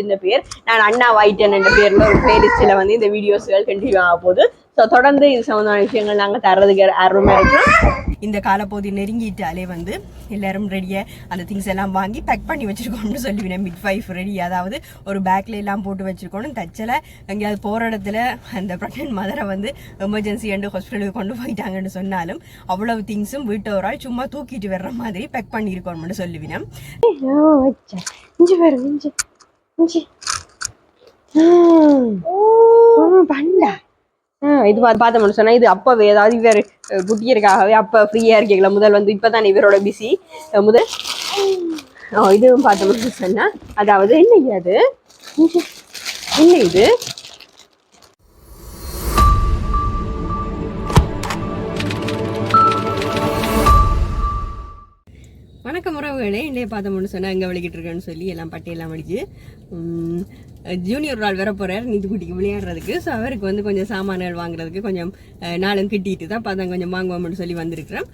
இந்த பேர். நான் அண்ணா வைட்டன் என்ற பேர்ல ஒரு பிளேலிஸ்ட்ல வந்து இந்த வீடியோஸ்கள் கண்டினியூ ஆக போகுது. ஸோ தொடர்ந்து இது சம்மந்தமான விஷயங்கள் நாங்கள் தர்றதுக்கு ஆர்வமாக இருக்கிறோம். இந்த காலப்போதி நெருங்கிட்டாலே வந்து எல்லாரும் ரெடியாக அந்த திங்ஸ் எல்லாம் வாங்கி பேக் பண்ணி வச்சிருக்கோம்னு சொல்லுவேன் மிட் வைஃப் ரெடி அதாவது ஒரு பேக்ல எல்லாம் போட்டு வச்சிருக்கணும் தச்சல எங்கேயாவது போகிற இடத்துல அந்த ப்ரெக்னென்ட் மதரை வந்து எமர்ஜென்சி அண்டு ஹாஸ்பிட்டலுக்கு கொண்டு போயிட்டாங்கன்னு சொன்னாலும் அவ்வளவு திங்ஸும் வீட்டவரால் சும்மா தூக்கிட்டு வர்ற மாதிரி பேக் பண்ணியிருக்கோம்னு சொல்லுவேன் பண்டா இது பார்த்து சொன்னா இது அப்பவே ஏதாவது இவர் குட்டியருக்காகவே அப்ப ஃப்ரீயா இருக்கீங்களா? முதல் வந்து இப்பதான் இவரோட பிஸி முதல். இதுவும் பார்த்தோம்னு சொன்னா அதாவது என்ன இஞ்சி. என்ன இது? வேலை என்னைய பார்த்த மட்டும் சொன்னால் எங்கே விளைக்கிட்டு இருக்கேன்னு சொல்லி எல்லாம் பட்டியெல்லாம் அடிச்சு ஜூனியர் ஒரு ஆள் வர போகிறார் நீத்து குட்டிக்கு விளையாடுறதுக்கு. ஸோ அவருக்கு வந்து கொஞ்சம் சாமான்கள் வாங்குறதுக்கு கொஞ்சம் நாளும் கிட்டிட்டு தான் பார்த்தா கொஞ்சம் வாங்குவோம்னு சொல்லி வந்திருக்கிறோம்.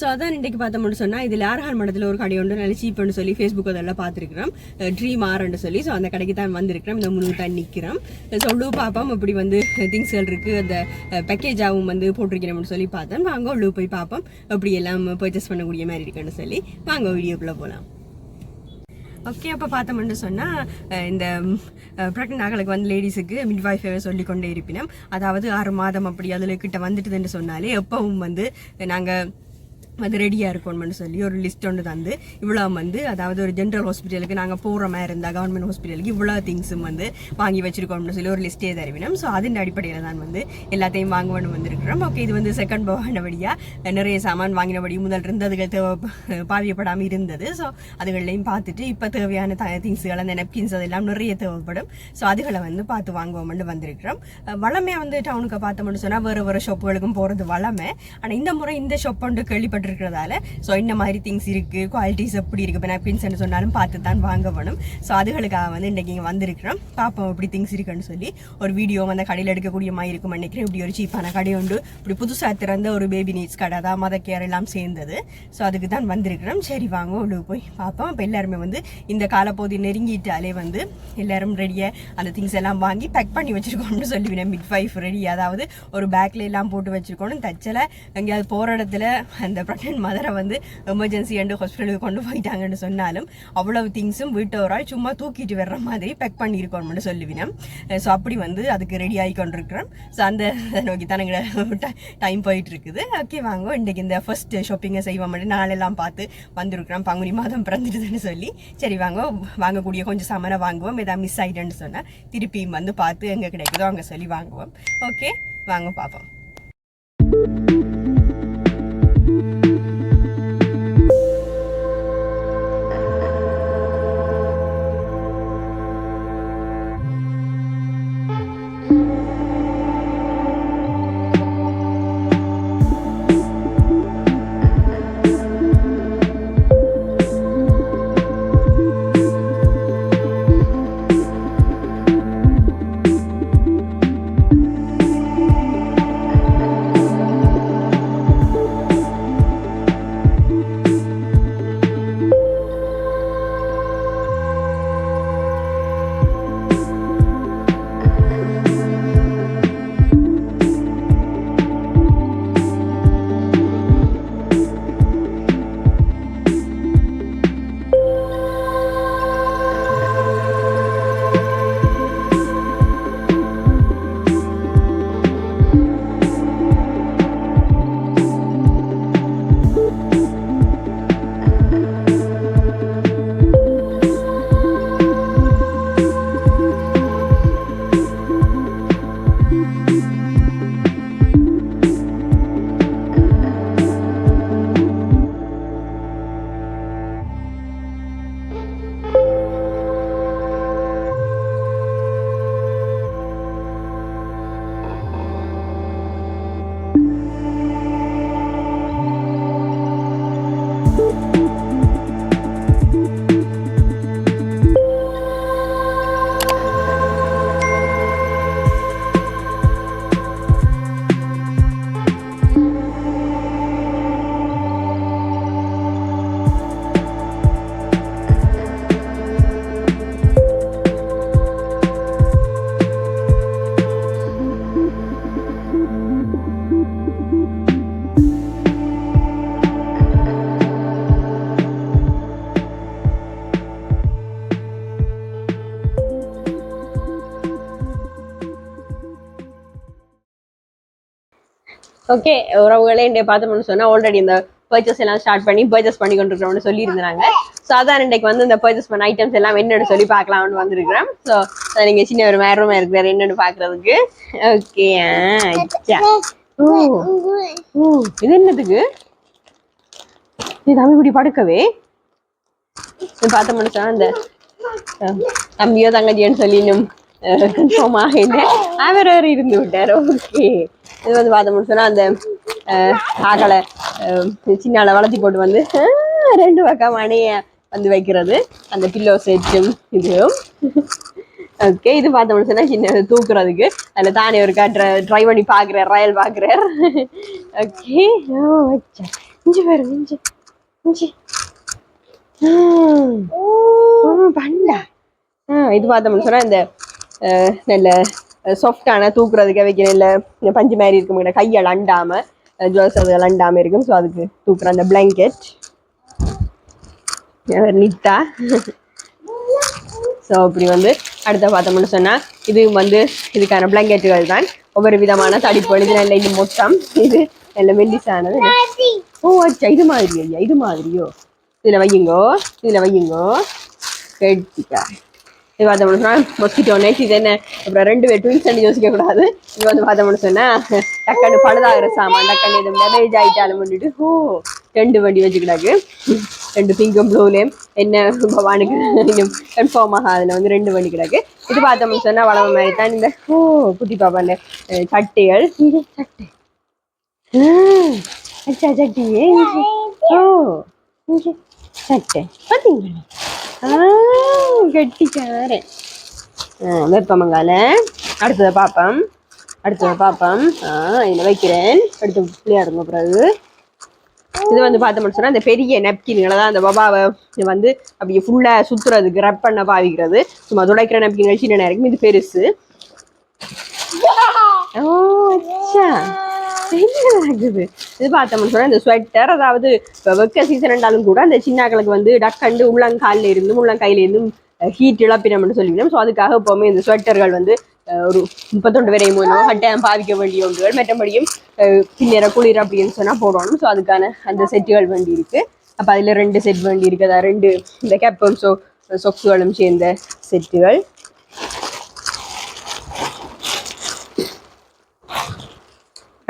ஸோ அதான் இன்றைக்கு பார்த்தோம்னு சொன்னால் இதில் ஆர்ஹான் மடத்தில் ஒரு கடை உண்டு நல்ல சீப்புன்னு சொல்லி ஃபேஸ்புக் அதெல்லாம் பார்த்துருக்குறோம். ட்ரீம் ஆர்ன்னு சொல்லி ஸோ அந்த கடைக்கு தான் வந்திருக்கிறோம். இந்த முழு தான் நிற்கிறோம் ஸோ உள்ளு பார்ப்போம் இப்படி வந்து திங்ஸ்கள் இருக்குது அந்த பேக்கேஜாகவும் வந்து போட்டிருக்கிறோம்னு சொல்லி பார்த்தோம். வாங்க உள்ளு போய் பார்ப்போம் அப்படி எல்லாம் பர்ச்சேஸ் பண்ணக்கூடிய மாதிரி இருக்குன்னு சொல்லி வாங்க வீடியோக்குள்ளே போகலாம் ஓகே அப்போ பார்த்தோம்னு சொன்னால் இந்த ப்ரெக்னென்ட் ஆகளுக்கு வந்து லேடிஸுக்கு மிட் சொல்லி கொண்டே இருப்பினோம். அதாவது ஆறு மாதம் அப்படி அதில் கிட்ட வந்துட்டுதுன்னு சொன்னாலே எப்பவும் வந்து நாங்கள் அது ரெடியாக இருக்கணும்னு சொல்லி ஒரு லிஸ்ட் ஒன்று தந்து இவ்வளோ வந்து அதாவது ஒரு ஜென்ரல் ஹாஸ்பிட்டலுக்கு நாங்கள் போகிற மாதிரி இருந்தால் கவர்மெண்ட் ஹாஸ்பிட்டலுக்கு இவ்வளோ திங்ஸும் வந்து வாங்கி வச்சிருக்கோம்னு சொல்லி ஒரு லிஸ்ட்டே தருவினோம். ஸோ அதன் அடிப்படையில் தான் வந்து எல்லாத்தையும் வாங்குவோம்னு வந்திருக்கிறோம். ஓகே இது வந்து செகண்ட் பவானபடியாக நிறைய சாமான் வாங்கினபடி முதல் இருந்ததுகள் தேவை பாவியப்படாமல் இருந்தது. ஸோ அதுகளையும் பார்த்துட்டு இப்போ தேவையான த திங்ஸுகள் அந்த நெப்கின்ஸ் அதெல்லாம் நிறைய தேவைப்படும். ஸோ அதுகளை வந்து பார்த்து வாங்குவோம்னு வந்திருக்கிறோம். வளமே வந்து டவுனுக்கு பார்த்தோம்னு சொன்னால் வேறு வேறு ஷாப்புகளுக்கும் போகிறது வளமே. ஆனால் இந்த முறை இந்த ஷாப் வந்து இருக்கிறதால. ஸோ இந்த மாதிரி திங்ஸ் இருக்குது குவாலிட்டிஸ் எப்படி இருக்குது இப்போ நெப்கின்ஸ்னு சொன்னாலும் பார்த்து தான் வாங்க வேணும். ஸோ அதுகளுக்காக வந்து இன்றைக்கி இங்கே வந்திருக்கிறோம். பார்ப்போம் எப்படி திங்ஸ் இருக்குன்னு சொல்லி. ஒரு வீடியோ அந்த கடையில் எடுக்கக்கூடிய மாதிரி இருக்கும் நினைக்கிறேன். இப்படி ஒரு சீப்பான கடை உண்டு. இப்படி புதுசாக திறந்த ஒரு பேபி நீட்ஸ் கடை தான் மத கேர் எல்லாம் சேர்ந்தது. ஸோ அதுக்கு தான் வந்திருக்கிறோம். சரி வாங்க உள்ளே போய் பார்ப்போம் இப்போ எல்லாருமே வந்து இந்த காலப்போதி நெருங்கிட்டாலே வந்து எல்லாரும் ரெடியாக அந்த திங்ஸ் எல்லாம் வாங்கி பேக் பண்ணி வச்சுருக்கோம்னு சொல்லுவேன் மிட் வைஃப் ரெடி அதாவது ஒரு பேக்கில் எல்லாம் போட்டு வச்சுருக்கோன்னு தச்சலை. எங்கேயாவது போகிற இடத்துல அந்த ப்ரெக்னென்ட் மதரை வந்து எமர்ஜென்சி அண்டு ஹாஸ்பிட்டலுக்கு கொண்டு போயிட்டாங்கன்னு சொன்னாலும் அவ்வளவு திங்ஸும் வீட்டவரால் சும்மா தூக்கிட்டு வர்ற மாதிரி பேக் பண்ணியிருக்கோம்னு சொல்லுவினேன் ஸோ அப்படி வந்து அதுக்கு ரெடி ஆகி கொண்டிருக்கிறோம். ஸோ அந்த நோக்கி தான் எங்களை டைம் போயிட்டு இருக்குது ஓகே வாங்க இன்றைக்கு இந்த ஃபர்ஸ்ட் ஷாப்பிங்கை செய்வோம் நாளெல்லாம் பார்த்து வந்திருக்கிறோம். பங்குனி மாதம் பிறந்துடுதுன்னு சொல்லி. சரி வாங்க வாங்கக்கூடிய கொஞ்சம் சாமானை வாங்குவோம். ஏதாவது மிஸ் ஆகிட்டேன்னு சொன்னால் திருப்பியும் வந்து பார்த்து எங்கே கிடைக்குதோ அங்கே சொல்லி வாங்குவோம். ஓகே வாங்க பார்ப்போம். ஓகே உறவுகளே இன்றைய பார்த்தோம்னு சொன்னா ஆல்ரெடி இந்த பர்ச்சேஸ் எல்லாம் ஸ்டார்ட் பண்ணி பர்ச்சேஸ் பண்ணி கொண்டிருக்கிறோம்னு சொல்லி இருந்தாங்க ஸோ அதான் இன்றைக்கு வந்து இந்த பர்ச்சேஸ் பண்ண ஐட்டம்ஸ் எல்லாம் என்னன்னு சொல்லி பார்க்கலாம்னு வந்திருக்கிறேன் ஸோ நீங்க சின்ன ஒரு மேரமா இருக்கிறாரு என்னன்னு பார்க்கறதுக்கு. ஓகே இது என்னதுக்கு? இது தம்பிக்குடி படுக்கவே. இது பார்த்தோம்னு சொன்னா இந்த தம்பியோ தங்கச்சியோன்னு சொல்லி இன்னும் கன்ஃபார்ம் ஆகின அவர் இருந்து விட்டார். ஓகே. இது வந்து பார்த்தோம்னு சொன்னா அந்த அஹ், ஆக்களை சின்னால வளர்த்தி போட்டு வந்து ரெண்டு பக்கம் அணைய வந்து வைக்கிறது. அந்த பில்லோ செட்டும் இதுவும். ஓகே. இது பார்த்தோம்னு சொன்னா சின்ன தூக்குறதுக்கு. அதில் தானே ஒரு ட்ரை ட்ரை பண்ணி பார்க்குறார் ரயல் பார்க்குறார். ஓகே. ஓ இஞ்சி பாரு இஞ்சி. இஞ்சி. பண்டா. இது பார்த்தோம்னு சொன்னா இந்த நல்ல சாஃப்டான தூக்குறதுக்கு வைக்கிற இல்ல பஞ்சு மாதிரி இருக்கும் கையால் அண்டாம ஜுவல்ஸ் அதுகள் அண்டாம இருக்கும். ஸோ அதுக்கு தூக்குற அந்த பிளாங்கெட் நித்தா. ஸோ அப்படி வந்து அடுத்த பார்த்தோம்னு சொன்னா இது வந்து இதுக்கான பிளாங்கெட்டுகள் தான். ஒவ்வொரு விதமான தடிப்பு இது நல்ல இது மொத்தம். இது நல்ல மெல்லிசானது. ஓ அச்சா இது மாதிரி ஐயா இது மாதிரியோ? இதில் வையுங்கோ இதில் வையுங்கோ? கெட்டிக்கா. இது பார்த்தோம்னு சொன்னா மொஸ்கிட்டோ நைட் இது என்ன? அப்புறம் ரெண்டு பேர் ட்வின்ஸ் அண்ட் யோசிக்க கூடாது இது வந்து பார்த்தோம்னு சொன்னா டக்குன்னு பழுதாகிற சாமான் டக்குன்னு இது டேமேஜ் ஆகிட்டாலும் பண்ணிட்டு ஓ ரெண்டு வண்டி வச்சுக்கிடாக்கு. ரெண்டு பிங்கும் ப்ளூலேயும் என்ன பவானுக்கு இன்னும் கன்ஃபார்ம் ஆக அதில் வந்து ரெண்டு வண்டி கிடக்கு. இது பார்த்தோம்னு சொன்னால் வளவு மாதிரி தான் இந்த ஓ குட்டி பாப்பா சட்டைகள். இது சட்டை. அச்சா சட்டி. ஓ சட்டை. பார்த்தீங்களா கட்டிக்காரன் வெப்பமங்கால அடுத்ததை பார்ப்போம் அடுத்ததை பார்ப்போம் ஆ இதில் வைக்கிறேன். அடுத்து விளையாடுங்க பிறகு. இது வந்து பார்த்தோம்னு சொன்னால் இந்த பெரிய நெப்கின்களை தான் அந்த பபாவை வந்து அப்படியே ஃபுல்லாக சுற்றுறது ரப் பண்ண பாவிக்கிறது. சும்மா துடைக்கிற நெப்கின்கள் சின்ன நேரம் இது பெருசு. ஓ அச்சா. என்ன நடக்குது இது பார்த்தோம்னு சொன்னா இந்த ஸ்வெட்டர் அதாவது வெக்க சீசன் என்றாலும் கூட அந்த சின்னாக்களுக்கு வந்து டக்கண்டு உள்ளங்காலில் இருந்தும் உள்ளங்கையில இருந்தும் ஹீட் இழப்பினம்னு சொல்லிவிடும். ஸோ அதுக்காக எப்போவுமே இந்த ஸ்வெட்டர்கள் வந்து ஒரு முப்பத்தொண்டு வரையும் மூலம் கட்டாயம் பாதிக்க வேண்டிய ஒன்றுகள். மற்றபடியும் அஹ், பின்னர குளிர் அப்படின்னு சொன்னா போடணும். ஸோ அதுக்கான அந்த செட்டுகள் வேண்டி இருக்கு. அப்போ அதில் ரெண்டு செட் வேண்டி இருக்குதா ரெண்டு இந்த கேப்பம் ஸோ சொக்ஸுகளும் சேர்ந்த செட்டுகள்.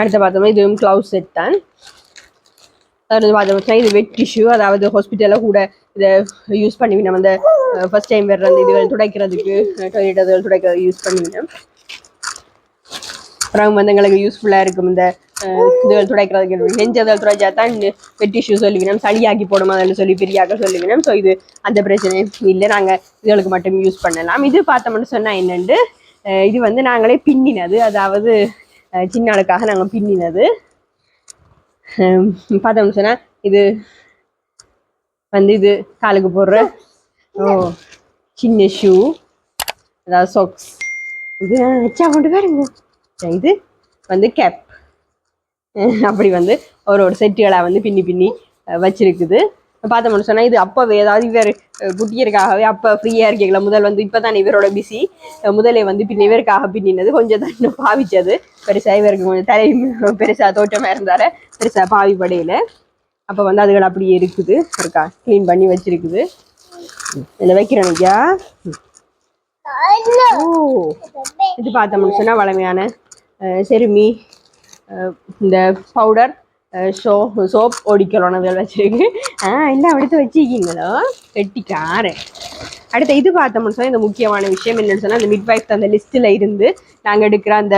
அடுத்து பார்த்தோம்னா இதுவும் க்ளவுஸ் செட் தான். அதாவது பார்த்தோம்னா இது வெட் டிஷ்யூ அதாவது ஹாஸ்பிட்டலில் கூட இதை யூஸ் பண்ணி நம்ம அந்த ஃபர்ஸ்ட் டைம் வர்ற அந்த இதுகள் துடைக்கிறதுக்கு டாய்லெட் அதுகள் துடைக்கிறது யூஸ் பண்ணுவீங்க அப்புறம் வந்து எங்களுக்கு யூஸ்ஃபுல்லாக இருக்கும் இந்த இதுகள் துடைக்கிறதுக்கு. நெஞ்சதுகள் துடைச்சா தான் வெட் டிஷ்யூ சொல்லுவினோம் சளியாக்கி போடும் அதில் சொல்லி பெரியாக்க சொல்லுவினோம் ஸோ இது அந்த பிரச்சனையும் இல்லை. நாங்கள் இதுகளுக்கு மட்டும் யூஸ் பண்ணலாம். இது பார்த்தோம்னு சொன்னால் என்னென்று இது வந்து நாங்களே பின்னினது. அதாவது சின்னாளுக்காக சின்ன நாங்கள் பின்னினது. ஹம், பார்த்தோம்னு சொன்னா இது வந்து இது காலுக்கு போடுற ஓ சின்ன ஷூ அதாவது சாக்ஸ் இது வச்சா கொண்டு பாருங்க. இது வந்து கேப் அப்படி வந்து ஒரு ஒரு செட்டுகளாக வந்து பின்னி பின்னி வச்சிருக்குது. வச்சிருக்குது பார்த்தோம்னு சொன்னா இது அப்போவே ஏதாவது இவர் குட்டியருக்காகவே அப்போ ஃப்ரீயாக இருக்கீங்களா? முதல் வந்து இப்போ தான் இவரோட பிஸி முதலே வந்து பின்ன இவருக்காக பின்னினது. கொஞ்சம் தான் இன்னும் பாவிச்சது. பெருசா இவருக்கு கொஞ்சம் தலையும் பெருசா தோட்டமாக இருந்தால பெருசா பாவி படையில. அப்போ வந்து அதுகள் அப்படியே இருக்குது. இருக்கா? க்ளீன் பண்ணி வச்சிருக்குது. இதில் வைக்கிறேன் ஐயா. ஓ இது பார்த்தோம்னு சொன்னா வளமையான செருமி இந்த பவுடர் ஷோ சோப் ஒடிக்கணும் அதில் வச்சிருக்கு ஆ எல்லாம் எடுத்து வச்சிருக்கீங்களோ வெட்டிக்காரன் அடுத்து இது பார்த்தோம்னு சொன்னால் இந்த முக்கியமான விஷயம் என்னன்னு சொன்னால் இந்த மிட்வைஃப் அந்த லிஸ்ட்டில் இருந்து நாங்கள் எடுக்கிற அந்த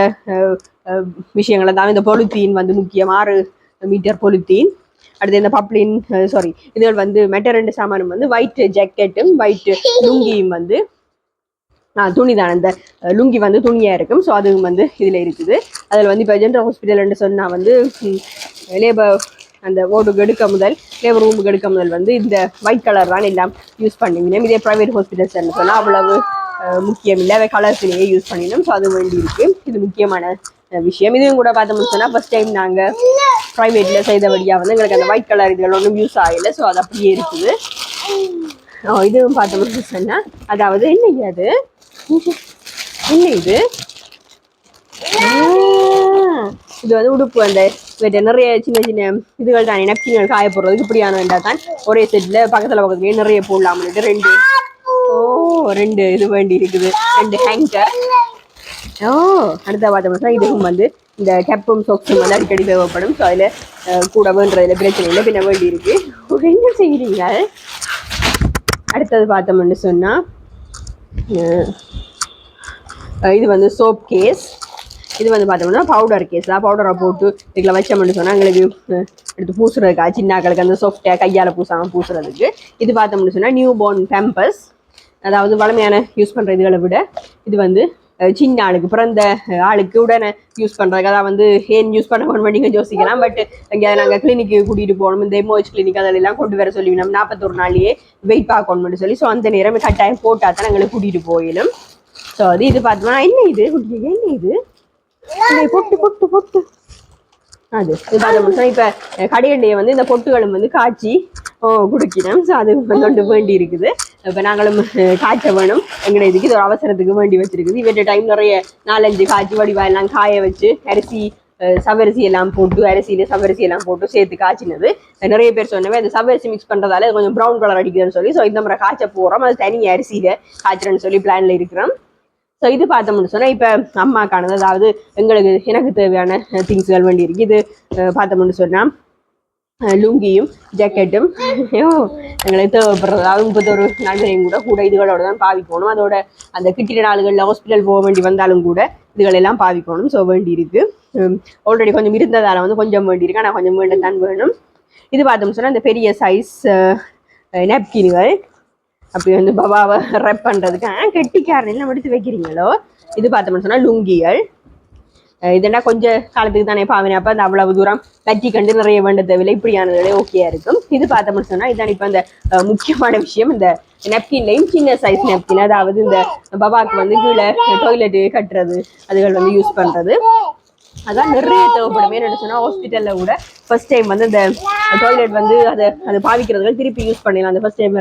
விஷயங்களை தான் இந்த பொலித்தீன் வந்து முக்கியம் ஆறு மீட்டர் பொலித்தீன் அடுத்து இந்த பப்ளின் சாரி இதுகள் வந்து மெட்டர் ரெண்டு சாமானும் வந்து ஒயிட் ஜாக்கெட்டும் ஒயிட் லுங்கியும் வந்து துணி தான் அந்த லுங்கி வந்து துணியாக இருக்கும். ஸோ அதுவும் வந்து இதில் இருக்குது. அதில் வந்து இப்போ ஜென்ரல் ஹாஸ்பிட்டல்னு சொன்னால் வந்து லேபர் அந்த ஓடு எடுக்க முதல் லேபர் ரூமுக்கு எடுக்க முதல் வந்து இந்த ஒயிட் கலர் தான் எல்லாம் யூஸ் பண்ணுவீங்க இதே ப்ரைவேட் ஹாஸ்பிட்டல்ஸ் சொன்னால் அவ்வளவு முக்கியம் இல்லை. அவை கலர்ஸ்லேயே யூஸ் பண்ணிடணும் ஸோ அது வேண்டி இருக்கு. இது முக்கியமான விஷயம். இதுவும் கூட பார்த்தோம்னு சொன்னால் ஃபர்ஸ்ட் டைம் நாங்கள் ப்ரைவேட்டில் செய்தபடியாக வந்து எங்களுக்கு அந்த ஒயிட் கலர் இதுகள் ஒன்றும் யூஸ் ஆகலை. ஸோ அது அப்படியே இருக்குது. இதுவும் பார்த்தோம்னு சொன்னால் அதாவது என்ன அது? என்ன இது? இது வந்து உடுப்பு அந்த இவற்றை நிறைய சின்ன சின்ன இதுகள் தான் நப்கின்கள் காய போடுறதுக்கு இப்படியான வேண்டாம் தான் ஒரே செட்டில் பக்கத்தில் பக்கத்துலேயே நிறைய போடலாம்னுட்டு ரெண்டு ஓ ரெண்டு இது வேண்டி இருக்குது ரெண்டு ஹேங்கர் ஓ அடுத்த பார்த்தோம்னா இதுவும் வந்து இந்த கெப்பும் சொக்ஸும் வந்து அடிக்கடி தேவைப்படும் ஸோ அதில் கூட வேண்டதில் பிரச்சனை இல்லை பின்ன வேண்டி இருக்கு என்ன செய்கிறீங்க அடுத்தது பார்த்தோம்னு சொன்னால் இது வந்து சோப் கேஸ் இது வந்து பார்த்தோம்னா பவுடர் கேஸ் தான். பவுடரை போட்டு இதுல வச்சோம்னு சொன்னால் எங்களுக்கு எடுத்து பூசுறதுக்கா சின்னாக்களுக்கு அந்த சாஃப்டாக கையால் பூசாமல் பூசுறதுக்கு. இது பார்த்தோம்னு சொன்னால் நியூ போர்ன் பேம்பஸ் அதாவது வளமையான யூஸ் பண்ணுற இதுகளை விட இது வந்து சின்ன ஆளுக்கு பிறந்த ஆளுக்கு உடனே யூஸ் பண்ணுறதுக்கு அதான் வந்து ஏன் யூஸ் பண்ண போன நீங்கள் யோசிக்கலாம். பட் இங்கே நாங்கள் கிளினிக்கு கூட்டிகிட்டு போகணும். இந்த எம்ஓஹெச் கிளினிக் அதெல்லாம் கொண்டு வர சொல்லி நம்ம நாற்பத்தொரு நாளையே வெயிட் பார்க்கணும்னு சொல்லி. ஸோ அந்த நேரம் கட்டாயம் போட்டால் தான் எங்களை கூட்டிகிட்டு போயிடும். ஸோ அது இது பார்த்தோம்னா என்ன இது? குட்டி, என்ன இது? பொட்டு பொட்டு பொட்டு. அது இது பார்த்தோம்னா இப்போ கடையண்டையை வந்து இந்த பொட்டுகளும் வந்து காய்ச்சி ஓ குடிக்கணும் ஸோ அது வந்து வேண்டி இருக்குது. இப்போ நாங்களும் காய்ச்ச வேணும். எங்களை இதுக்கு இது ஒரு அவசரத்துக்கு வேண்டி வச்சிருக்குது. இவற்ற டைம் நிறைய நாலஞ்சு காய்ச்சி வடிவா எல்லாம் காய வச்சு அரிசி சவரிசி எல்லாம் போட்டு அரிசியில் சவரிசி எல்லாம் போட்டு சேர்த்து காய்ச்சினது. நிறைய பேர் சொன்னவே அந்த சவரிசி மிக்ஸ் பண்ணுறதால கொஞ்சம் ப்ரௌன் கலர் அடிக்குதுன்னு சொல்லி ஸோ இந்த முறை காய்ச்ச போகிறோம் அது தனி அரிசியில காய்ச்சறேன்னு சொல்லி பிளான்ல இருக்கிறோம். ஸோ இது பார்த்தோம்னு சொன்னால் இப்போ அம்மாக்கானது அதாவது எங்களுக்கு எனக்கு தேவையான திங்ஸ்கள் வேண்டி இருக்கு. இது பார்த்தோம்னு சொன்னால் லுங்கியும் ஜாக்கெட்டும் ஐயோ எங்களுக்கு தேவைப்படுறது. அதாவது முப்பத்தொரு நண்பரையும் கூட கூட இதுகளோட தான் பாவிக்கணும். அதோட அந்த கிட்டிட நாள்களில் ஹாஸ்பிட்டல் போக வேண்டி வந்தாலும் கூட இதுகளெல்லாம் பாவிக்கணும். ஸோ வேண்டி இருக்கு. ஆல்ரெடி கொஞ்சம் இருந்ததால் வந்து கொஞ்சம் வேண்டி இருக்கு. ஆனால் கொஞ்சம் வேண்டதான் வேணும். இது பார்த்தோம்னு சொன்னால் இந்த பெரிய சைஸ் நெப்கின்கள் அப்படி வந்து பபாவை ரெப் பண்ணுறதுக்கு ஆ கெட்டிக்காரன் எல்லாம் எடுத்து வைக்கிறீங்களோ? இது பார்த்தோம்னு சொன்னால் லுங்கிகள் அஹ் இதெல்லாம் காலத்துக்கு தானே பாவினேன். அப்போ அந்த அவ்வளவு தூரம் வட்டி கண்டு நிறைய வேண்ட தேவையில்லை. இப்படியானதுகளே ஓகேயா இருக்கும். இது பார்த்தோம்னு சொன்னால் இதான் இப்போ அந்த முக்கியமான விஷயம். இந்த நெப்கின்லையும் சின்ன சைஸ் நெப்கின் அதாவது இந்த பபாக்கு வந்து கீழே டாய்லெட்டு கட்டுறது அதுகள் வந்து யூஸ் பண்ணுறது அதான் நிறைய தேவைப்படும். என்ன சொன்னா ஹாஸ்பிட்டல்ல கூட ஃபர்ஸ்ட் டைம் வந்து இந்த டாய்லெட் வந்து அதை அது பாவிக்கிறதுக்கு திருப்பி யூஸ் பண்ணிடலாம் அந்த ஃபர்ஸ்ட் டைம்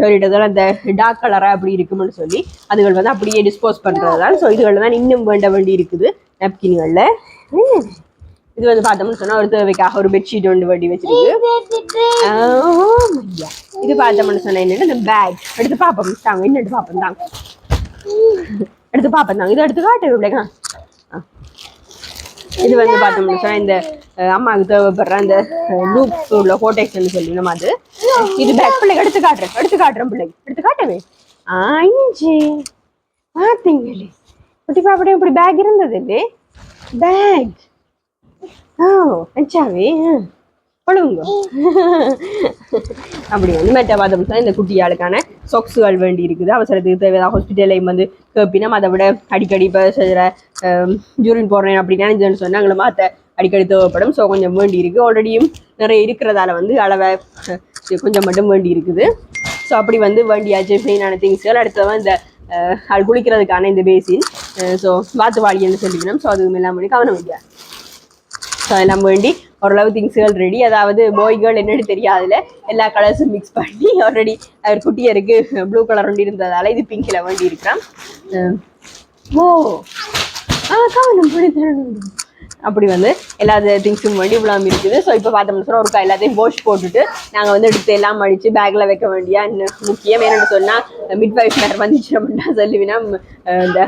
டாய்லெட் அதெல்லாம் அந்த டார்க் கலரா அப்படி இருக்கும்னு சொல்லி அதுகள் வந்து அப்படியே டிஸ்போஸ் பண்றது தான் ஸோ இதுகள் தான் இன்னும் வேண்ட வேண்டி இருக்குது நாப்கின்களில் இது வந்து பார்த்தோம்னு சொன்னா ஒரு தேவைக்காக ஒரு பெட்ஷீட் ஒன்று வண்டி வச்சிருக்கு. இது பார்த்தோம்னு சொன்னா என்னன்னா இந்த பேக் எடுத்து பார்ப்போம். தாங்க என்ன எடுத்து பார்ப்போம். தாங்க எடுத்து பார்ப்போம். தாங்க இதை எடுத்து காட்டு இப்படிக்கா இது வந்து பார்த்தோம்னு சொன்னா இந்த அம்மாவுக்கு தேவைப்படுற அந்த லூப் உள்ள கோட்டேக்ஸ்ன்னு சொல்லி நம்ம அது இது பேக் பிள்ளைக்கு எடுத்து காட்டுறேன் எடுத்து காட்டுறேன் பிள்ளைக்கு எடுத்து காட்டவே. அஞ்சு பார்த்தீங்களே குட்டி பாப்படே இப்படி பேக் இருந்தது இல்லை பேக் ஓ வச்சாவே ஒழுங்க அப்படி வந்து மெட்ட பார்த்தோம்னா இந்த குட்டியாளுக்கான சொக்ஸுகள் வேண்டி இருக்குது அவசரத்துக்கு தேவையான ஹாஸ்பிட்டலையும் வந்து கேப்பினம் அதை விட அடிக்கடி இப்போ செய்கிற ஜூரின் போடுறேன் அப்படின்னு நினைஞ்சேன்னு சொன்னாங்களே மாற்ற அடிக்கடி தேவைப்படும். ஸோ கொஞ்சம் வேண்டி இருக்குது ஆல்ரெடியும் நிறைய இருக்கிறதால வந்து அளவை கொஞ்சம் மட்டும் வேண்டி இருக்குது ஸோ அப்படி வந்து வேண்டியாச்சு. மெயினான திங்ஸ்கள் அடுத்ததான் இந்த அது குளிக்கிறதுக்கான இந்த பேசின் ஸோ வாத்து என்று சொல்லிக்கணும். ஸோ அதுவும் எல்லாம் பண்ணி கவனம் வைக்க ஸோ எல்லாம் வேண்டி ஓரளவு திங்ஸ்கள் ரெடி அதாவது பாய் கேர்ள் என்னன்னு தெரியாதுல. எல்லா கலர்ஸும் மிக்ஸ் பண்ணி ஆல்ரெடி அவர் குட்டியருக்கு ப்ளூ கலர் ஒண்டி இருந்ததால இது பிங்க்ல வேண்டி இருக்கிறான். ஓ ஆ கவனம் அப்படி வந்து எல்லா திங்ஸும் வேண்டி இவ்வளோ இருக்குது. ஸோ இப்போ பார்த்தோம்னு சொன்னால் ஒருக்கா எல்லாத்தையும் வாஷ் போட்டுட்டு நாங்கள் வந்து எடுத்து எல்லாம் அடித்து பேக்கில் வைக்க வேண்டிய? இன்னும் முக்கியம் என்னென்னு சொன்னால் மிட் வைஃப் நேரம் வந்துச்சு அப்படின்னா சொல்லுவினா. இந்த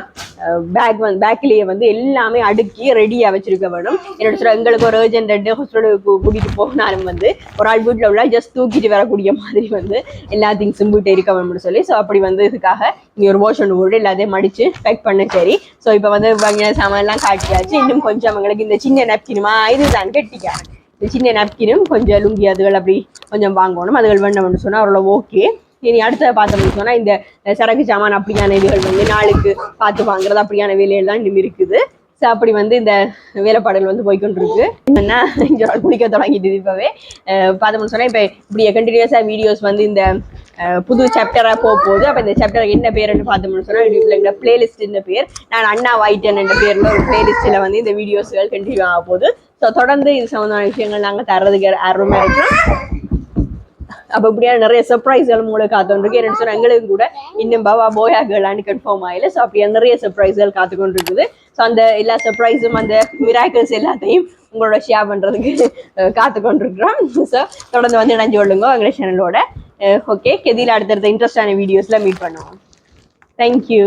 பேக் வந்து பேக்கிலேயே வந்து எல்லாமே அடுக்கி ரெடியாக வச்சிருக்க வேணும். என்னோட சொல்ல எங்களுக்கு ஒரு ஏர்ஜென்ட் ரெண்டு ஹாஸ்பிட்டலுக்கு கூட்டிகிட்டு போனாலும் வந்து ஒரு ஆள் வீட்டில் உள்ள ஜஸ்ட் தூக்கிட்டு வரக்கூடிய மாதிரி வந்து எல்லா திங்ஸும் வீட்டை இருக்க வேணும்னு சொல்லி ஸோ அப்படி வந்து இதுக்காக இங்கே ஒரு வாஷ் ஒன்று போட்டு எல்லாத்தையும் மடித்து பேக் பண்ண சரி. ஸோ இப்போ வந்து வாங்கின சாமான்லாம் காட்டியாச்சு. இன்னும் கொஞ்சம் அவங்களுக்கு இந்த சின்ன நப்கினுமா இதுதான் கெட்டிக்காரன் இந்த சின்ன நப்கினும் கொஞ்சம் லுங்கி அதுகள் அப்படி கொஞ்சம் வாங்கணும். அதுகள் வேண்டாம்னு சொன்னால் அவ்வளோ ஓகே இனி அடுத்த பார்த்தோம்னு சொன்னால் இந்த சரக்கு சாமான் அப்படியான இதுகள் வந்து நாளுக்கு பார்த்து வாங்குறது அப்படியான வேலைகள் தான் இன்னும் இருக்குது. ஸோ அப்படி வந்து இந்த வேலைப்பாடுகள் வந்து போய்க்கொண்டிருக்கு என்னன்னா இங்கே நாள் குடிக்க தொடங்கிட்டு இப்போவே. பார்த்தோம்னு சொன்னால் இப்போ இப்படி கண்டினியூஸாக வீடியோஸ் வந்து இந்த புது சாப்டராக போக போகுது அப்போ இந்த சாப்டர் என்ன பேருன்னு பார்த்தோம்னு சொன்னால் யூடியூப்ல பிளேலிஸ்ட் இந்த பேர். நான் அண்ணா வாயிட்டன் என்ற பேரில் ஒரு பிளேலிஸ்ட்டில் வந்து இந்த வீடியோஸ்கள் கண்டினியூ ஆக போகுது ஸோ தொடர்ந்து இது சம்மந்தமான விஷயங்கள் நாங்கள் தர்றதுக்கு ஆர்வமாக இருக்கிறோம் அப்போ இப்படியான நிறைய சர்ப்ரைஸ்கள் உங்களுக்கு காத்துக்கொண்டிருக்கு என்னன்னு சொன்னா எங்களுக்கு கூட இன்னும் பவா போயா கேர்ளான்னு கன்ஃபார்ம் ஆகல ஸோ அப்படியே நிறைய சர்ப்ரைஸ்கள் காத்துக்கொண்டிருக்குது ஸோ அந்த எல்லா சர்ப்ரைஸும் அந்த மிராக்கிள்ஸ் எல்லாத்தையும் உங்களோட ஷேர் பண்ணுறதுக்கு காத்து கொண்டிருக்கிறோம் ஸோ தொடர்ந்து வந்து இணைஞ்சு கொள்ளுங்க எங்களை சேனலோட ஓகே கெதியில் அடுத்தடுத்த இன்ட்ரெஸ்டான வீடியோஸில் மீட் பண்ணுவோம் தேங்க்யூ